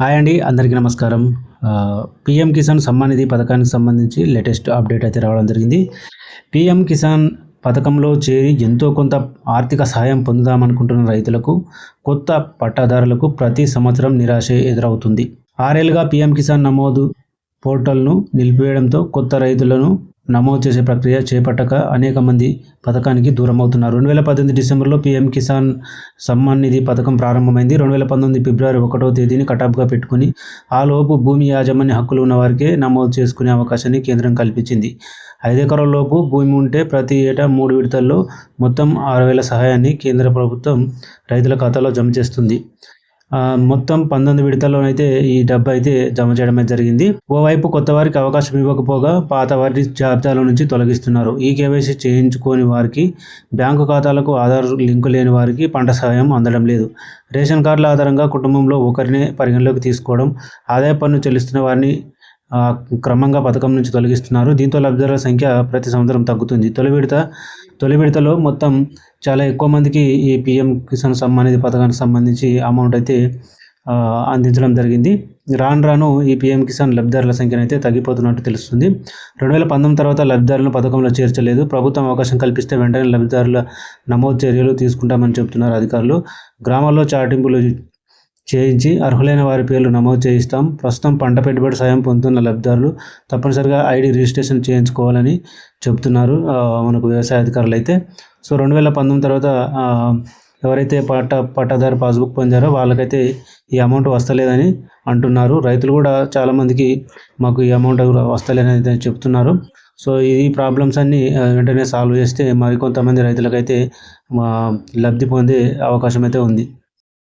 Hi అండి అందరికీ నమస్కారం. పిఎం కిసాన్ సమ్మాన్ నిధి పథకానికి సంబంధించి లేటెస్ట్ అప్డేట్ అయితే రావడం జరిగింది. పిఎం కిసాన్ పథకంలో చేరి ఎంతో కొంత ఆర్థిక సహాయం పొందుదామనుకుంటున్న రైతులకు కొత్త పట్టాదారులకు ప్రతి సంవత్సరం నిరాశ ఎదురవుతుంది. ఆరేళ్ళుగా పిఎం కిసాన్ నమోదు పోర్టల్ను నిలిపివేయడంతో కొత్త రైతులను నమోదు చేసే ప్రక్రియ చేపట్టక అనేక మంది పథకానికి దూరమవుతున్నారు. రెండు వేల పద్దెనిమిది డిసెంబర్లో పీఎం కిసాన్ సమ్మాన్ నిధి పథకం ప్రారంభమైంది. రెండు వేల పంతొమ్మిది ఫిబ్రవరి ఒకటో తేదీని కటాప్గా పెట్టుకుని ఆ లోపు భూమి యాజమాన్య హక్కులు ఉన్నవారికే నమోదు చేసుకునే అవకాశాన్ని కేంద్రం కల్పించింది. ఐదు ఎకరాల లోపు భూమి ఉంటే ప్రతి ఏటా మూడు విడతల్లో మొత్తం ఆరు వేల సహాయాన్ని కేంద్ర ప్రభుత్వం రైతుల ఖాతాలో జమ చేస్తుంది. మొత్తం పంతొమ్మిది విడతల్లోనైతే ఈ డబ్బు అయితే జమ చేయడమే జరిగింది. ఓవైపు కొత్త వారికి అవకాశం ఇవ్వకపోగా పాత వారి జాబితాలో నుంచి తొలగిస్తున్నారు. ఈ కేవైసీ చేయించుకోని వారికి బ్యాంకు ఖాతాలకు ఆధార్ లింకు లేని వారికి పంట సహాయం అందడం లేదు. రేషన్ కార్డుల ఆధారంగా కుటుంబంలో ఒకరినే పరిగణలోకి తీసుకోవడం ఆదాయ పన్ను చెల్లిస్తున్న వారిని క్రమంగా పథకం నుంచి తొలగిస్తున్నారు. దీంతో లబ్ధిదారుల సంఖ్య ప్రతి సంవత్సరం తగ్గుతుంది. తొలి విడత తొలి విడతలో మొత్తం చాలా ఎక్కువ మందికి ఈ పిఎం కిసాన్ సమ్మాన్ పథకానికి సంబంధించి అమౌంట్ అయితే అందించడం జరిగింది. రాను రాను ఈ పిఎం కిసాన్ లబ్ధిదారుల సంఖ్యను అయితే తగ్గిపోతున్నట్టు తెలుస్తుంది. రెండు వేల పంతొమ్మిది తర్వాత లబ్ధిదారులను పథకంలో చేర్చలేదు. ప్రభుత్వం అవకాశం కల్పిస్తే వెంటనే లబ్ధిదారుల నమోదు చర్యలు తీసుకుంటామని చెబుతున్నారు అధికారులు. గ్రామాల్లో చాటింపులు చేయించి అర్హులైన వారి పేర్లు నమోదు చేయిస్తాం. ప్రస్తుతం పంట పెట్టుబడి సాయం పొందుతున్న లబ్ధిదారులు తప్పనిసరిగా ఐడి రిజిస్ట్రేషన్ చేయించుకోవాలని చెబుతున్నారు మనకు వ్యవసాయ అధికారులు అయితే సో రెండు వేల పంతొమ్మిది తర్వాత ఎవరైతే పట్ట పట్టాదారు పాస్బుక్ పొందారో వాళ్ళకైతే ఈ అమౌంట్ వస్తలేదని అంటున్నారు. రైతులు కూడా చాలామందికి మాకు ఈ అమౌంట్ వస్తలేదని చెప్తున్నారు. సో ఈ ప్రాబ్లమ్స్ అన్నీ వెంటనే సాల్వ్ చేస్తే మరికొంతమంది రైతులకైతే మా లబ్ధి పొందే అవకాశం అయితే ఉంది.